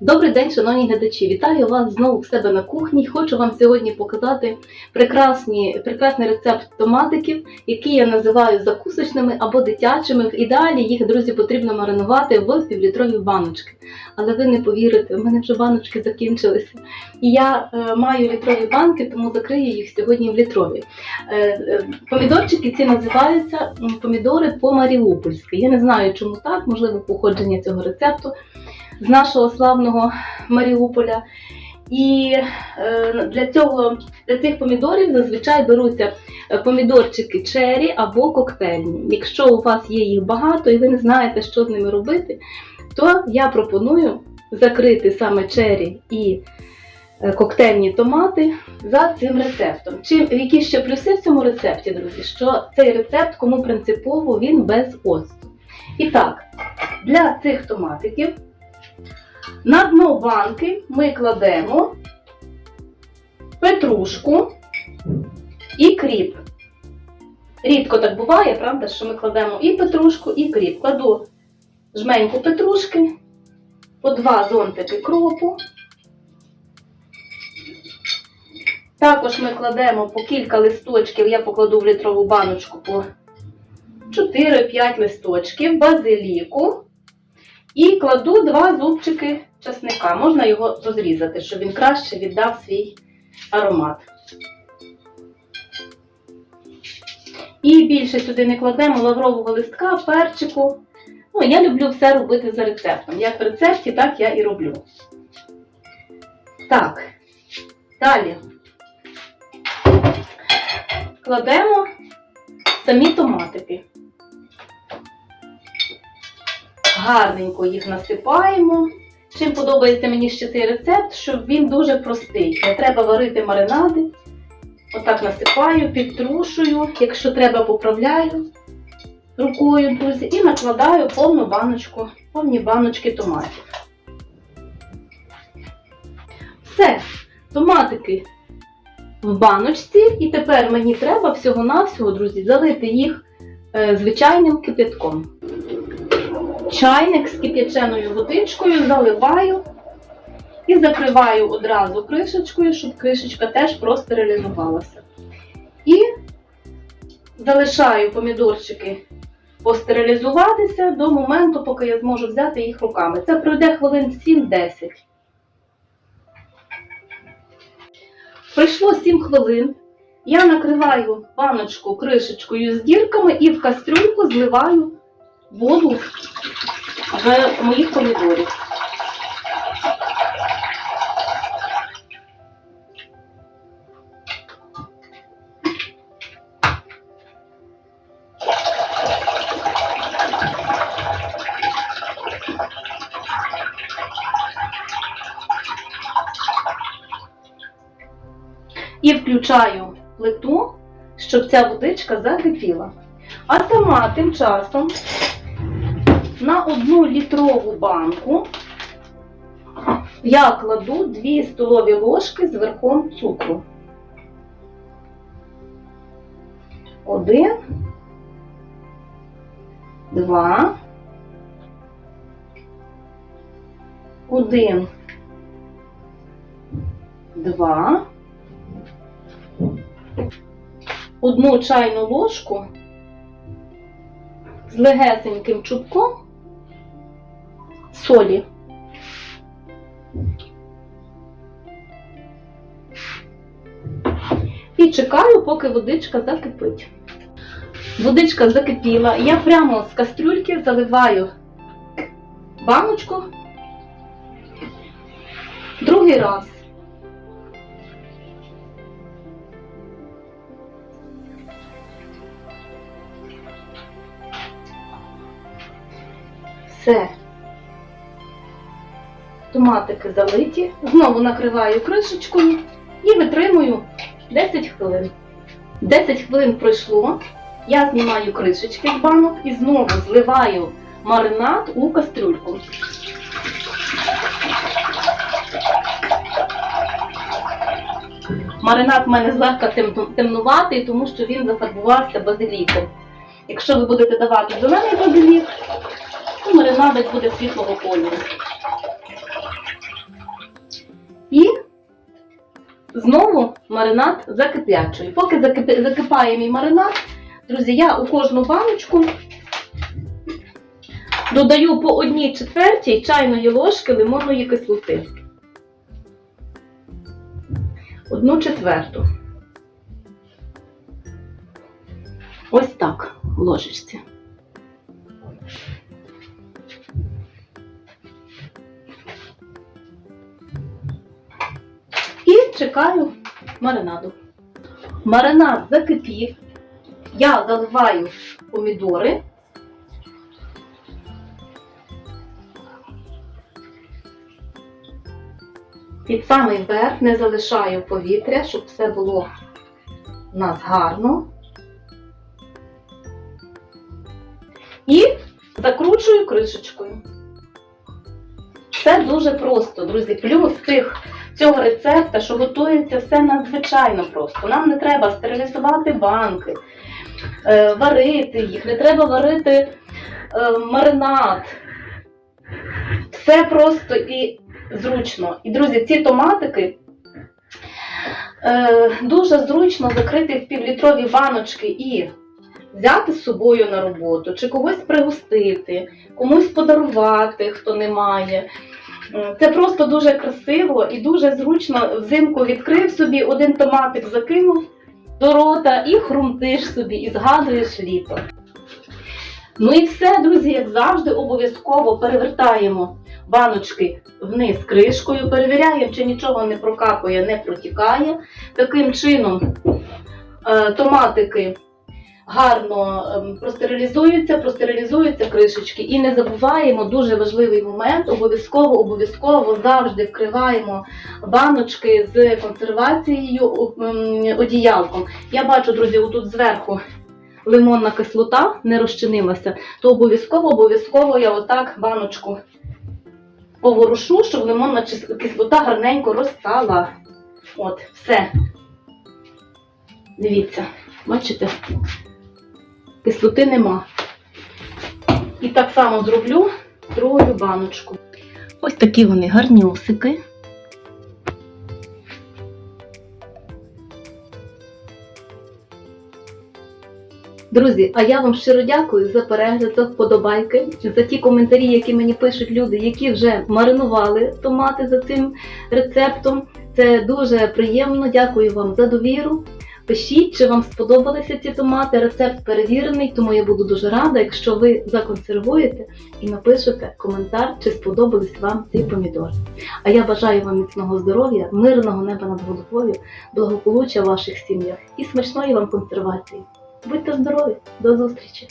Добрий день, шановні глядачі! Вітаю вас знову в себе на кухні. Хочу вам сьогодні показати прекрасні, прекрасний рецепт томатиків, які я називаю закусочними або дитячими. В ідеалі їх, друзі, потрібно маринувати в півлітрові баночки. Але ви не повірите, в мене вже баночки закінчилися. І я е, маю літрові банки, тому закрию їх сьогодні в літрові. Е, е, помідорчики ці називаються помідори по-маріупольськи. Я не знаю, чому так, можливо, походження цього рецепту з нашого славного Маріуполя. І е, для цього для цих помідорів зазвичай беруться е, помідорчики чері або коктейльні. Якщо у вас є їх багато і ви не знаєте, що з ними робити, то я пропоную закрити саме чері і е, коктейльні томати за цим рецептом. Чим які ще плюси в цьому рецепті, друзі? Що цей рецепт, кому принципово, він без оцту. І так, для цих томатиків на дно банки ми кладемо петрушку і кріп. Рідко так буває, правда, що ми кладемо і петрушку, і кріп. Кладу жменьку петрушки, по два зонтики кропу. Також ми кладемо по кілька листочків, я покладу в літрову баночку по 4-5 листочків базиліку. І кладу два зубчики часника. Можна його розрізати, щоб він краще віддав свій аромат. І більше сюди не кладемо лаврового листка, перчику. Ну, я люблю все робити за рецептом. Як в рецепті, так я і роблю. Так, далі кладемо самі томатики гарненько їх насипаємо. Чим подобається мені ще цей рецепт, що він дуже простий. Не треба варити маринади. Отак насипаю, підтрушую, якщо треба, поправляю рукою, друзі, і накладаю повну баночку, повні баночки томатів. Все, томатики в баночці, і тепер мені треба всього-навсього, друзі, залити їх е, звичайним кипятком чайник з кип'яченою водичкою, заливаю і закриваю одразу кришечкою, щоб кришечка теж простерилізувалася. І залишаю помідорчики постерилізуватися до моменту, поки я зможу взяти їх руками. Це пройде хвилин 7-10. Пройшло 7 хвилин. Я накриваю баночку кришечкою з дірками і в кастрюльку зливаю воду в моїх помідорів. І включаю плиту, щоб ця водичка закипіла. А сама тим часом на одну літрову банку я кладу 2 столові ложки з верхом цукру. Один, два, один, два, одну чайну ложку з легесеньким чубком солі. І чекаю, поки водичка закипить. Водичка закипіла, я прямо з кастрюльки заливаю баночку другий раз. Все. Томатики залиті. Знову накриваю кришечкою і витримую 10 хвилин. 10 хвилин пройшло. Я знімаю кришечки з банок і знову зливаю маринад у кастрюльку. Маринад в мене злегка темнуватий, тому що він зафарбувався базиліком. Якщо ви будете давати зелений базилік, то маринадик буде світлого кольору. Знову маринад закиплячую. Поки закипає мій маринад, друзі, я у кожну баночку додаю по одній четвертій чайної ложки лимонної кислоти. Одну четверту. Ось так в чекаю маринаду. Маринад закипів. Я заливаю помідори. Під самий верх не залишаю повітря, щоб все було у нас гарно. І закручую кришечкою. Все дуже просто, друзі. Плюс цих, цього рецепта, що готується все надзвичайно просто. Нам не треба стерилізувати банки, е, варити їх, не треба варити е, маринад. Все просто і зручно. І, друзі, ці томатики е, дуже зручно закрити в півлітрові баночки і взяти з собою на роботу, чи когось пригостити, комусь подарувати, хто не має. М, Це просто дуже красиво і дуже зручно взимку відкрив собі, один томатик закинув до рота і хрумтиш собі, і згадуєш літо. Ну і все, друзі, як завжди, обов'язково перевертаємо баночки вниз кришкою, перевіряємо, чи нічого не прокапує, не протікає. Таким чином е, томатики гарно ем, простерилізуються, простерилізуються кришечки. І не забуваємо дуже важливий момент. Обов'язково, обов'язково завжди вкриваємо баночки з консервацією ем, одіялком. Я бачу, друзі, отут зверху. Лимонна кислота не розчинилася, то обов'язково, обов'язково я отак баночку поворушу, щоб лимонна кислота гарненько розстала. От, все. Дивіться, бачите? Кислоти нема. І так само зроблю другою баночку. Ось такі вони гарнюсики. Друзі, а я вам щиро дякую за перегляд, за вподобайки, за ті коментарі, які мені пишуть люди, які вже маринували томати за цим рецептом. Це дуже приємно. Дякую вам за довіру. Пишіть, чи вам сподобалися ці томати. Рецепт перевірений, тому я буду дуже рада, якщо ви законсервуєте і напишете коментар, чи сподобались вам ці помідори. А я бажаю вам міцного здоров'я, мирного неба над головою, благополуччя в ваших сім'ях і смачної вам консервації. Будьте здорові! До зустрічі!